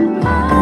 my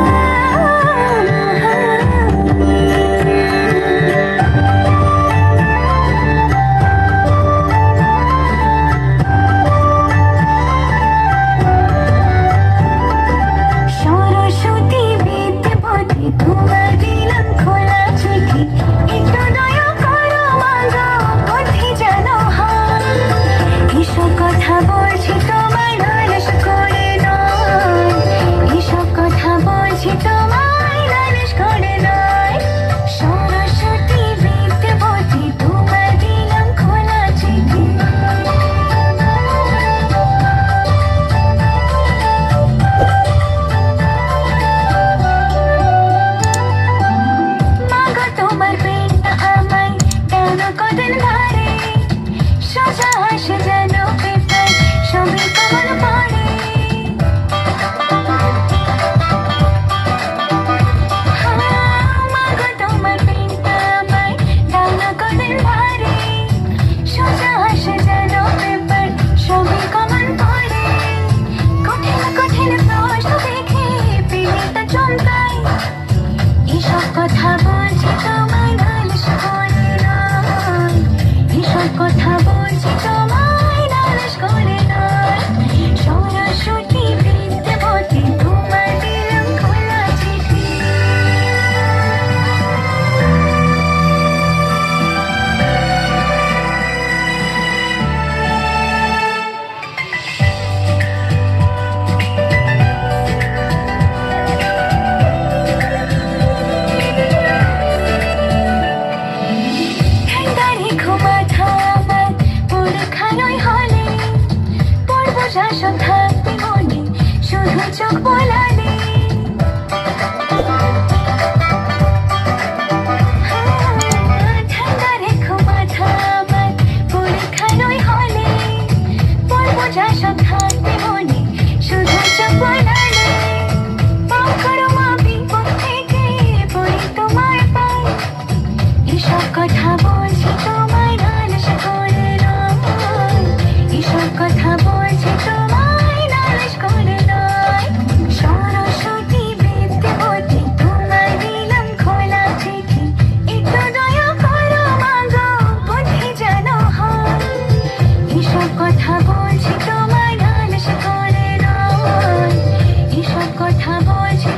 এসব কথা বলছি তোমায় ভালো করে এসব কথা বলছি তোমায়। আশা শুধু চোখ বলার কথা বলছি তোমায় গান করে দাও এসব কথা বলছি